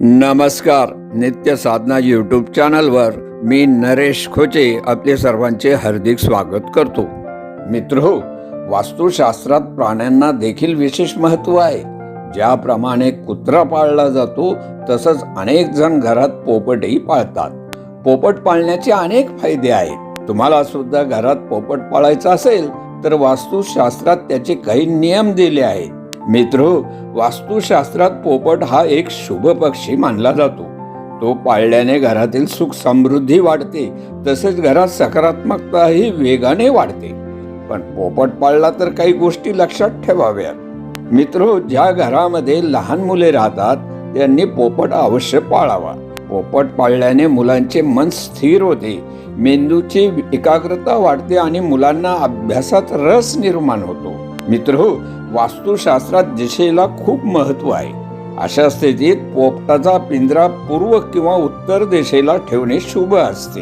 नमस्कार नित्य साधना यूट्यूब चॅनलवर मी नरेश खोचे आपले सर्वांचे हार्दिक स्वागत करतो. मित्र हो, वास्तुशास्त्रात प्राण्यांना देखील विशेष महत्त्व आहे. ज्याप्रमाणे कुत्रा पाळला जातो तसंच अनेक जण घरात पोपटही पाळतात. पोपट पाळण्याचे अनेक फायदे आहेत. तुम्हाला सुद्धा घरात पोपट पाळायचा असेल तर वास्तुशास्त्रात त्याचे काही नियम दिले आहेत. मित्र वास्तुशास्त्रात पोपट हा एक शुभ पक्षी मानला जातो. तो पाळल्याने घरातील सुख समृद्धी वाढते तसेच घरात सकारात्मकताही वेगाने वाढते. पण पोपट पाळला तर काही गोष्टी लक्षात ठेवाव्यात. मित्र ज्या घरामध्ये लहान मुले राहतात त्यांनी पोपट अवश्य पाळावा. पोपट पाळल्याने मुलांचे मन स्थिर होते मेंदूची एकाग्रता वाढते आणि मुलांना अभ्यासात रस निर्माण होतो. मित्र वास्तुशास्त्रात दिशेला खूप महत्त्व आहे. अशा स्थितीत पोपटाचा पिंजरा पूर्व किंवा उत्तर दिशेला ठेवणे शुभ असते.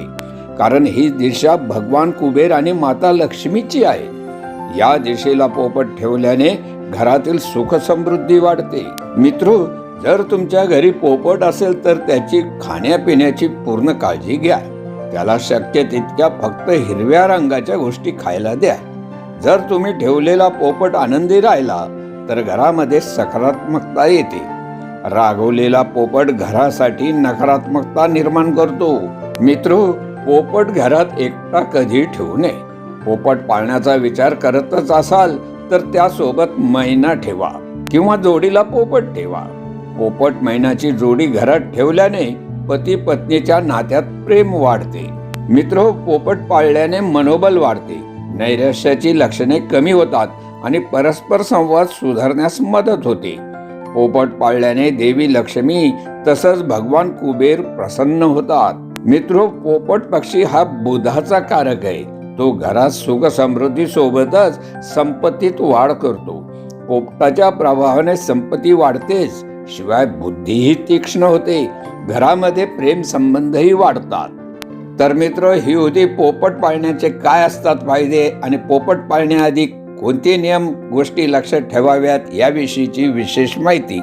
कारण ही दिशा भगवान कुबेर आणि माता लक्ष्मीची आहे. या दिशेला पोपट ठेवल्याने घरातील सुखसमृद्धी वाढते. मित्र जर तुमच्या घरी पोपट असेल तर त्याची खाण्यापिण्याची पूर्ण काळजी घ्या. त्याला शक्य तितक्या फक्त हिरव्या रंगाच्या गोष्टी खायला द्या. जर तुम्ही ठेवलेला पोपट आनंदी राहिला तर घरामध्ये सकारात्मकता येते. रागवलेला पोपट घरासाठी नकारात्मकता निर्माण करतो. मित्र पोपट घरात एकटा कधी ठेवू नये. पोपट पाळण्याचा विचार करतच असाल तर त्यासोबत मैना ठेवा किंवा जोडीला पोपट ठेवा. पोपट मैनाची जोडी घरात ठेवल्याने पती पत्नीच्या नात्यात प्रेम वाढते. मित्र पोपट पाळल्याने मनोबल वाढते. नैराश्याची लक्षणे कमी होतात आणि परस्पर संवाद सुधारण्यास मदत होते. पोपट पाळल्याने देवी लक्ष्मी तसंच भगवान कुबेर प्रसन्न होतात. मित्र पोपट पक्षी हा बुधाचा कारक आहे. तो घरात सुख समृद्धी सोबतच संपत्तीत वाढ करतो. पोपटाच्या प्रभावाने संपत्ती वाढतेच शिवाय बुद्धीही तीक्ष्ण होते. घरामध्ये प्रेम संबंधही वाढतात. तर मित्र ही होती पोपट पाळण्याचे काय असतात फायदे आणि पोपट पाळण्याआधी कोणते नियम गोष्टी लक्षात ठेवाव्यात याविषयीची विशेष माहिती.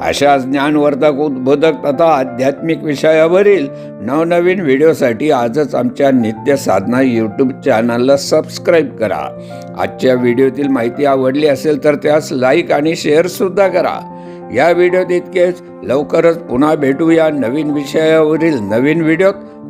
अशा ज्ञानवर्धक उद्बोधक तथा आध्यात्मिक विषयावरील नवनवीन व्हिडिओसाठी आजच आमच्या नित्य साधना यूट्यूब चॅनलला सबस्क्राईब करा. आजच्या व्हिडिओतील माहिती आवडली असेल तर त्यास लाईक आणि शेअरसुद्धा करा. या व्हिडिओत इतकेच. लवकरच पुन्हा भेटूया नवीन विषयावरील नवीन व्हिडिओत.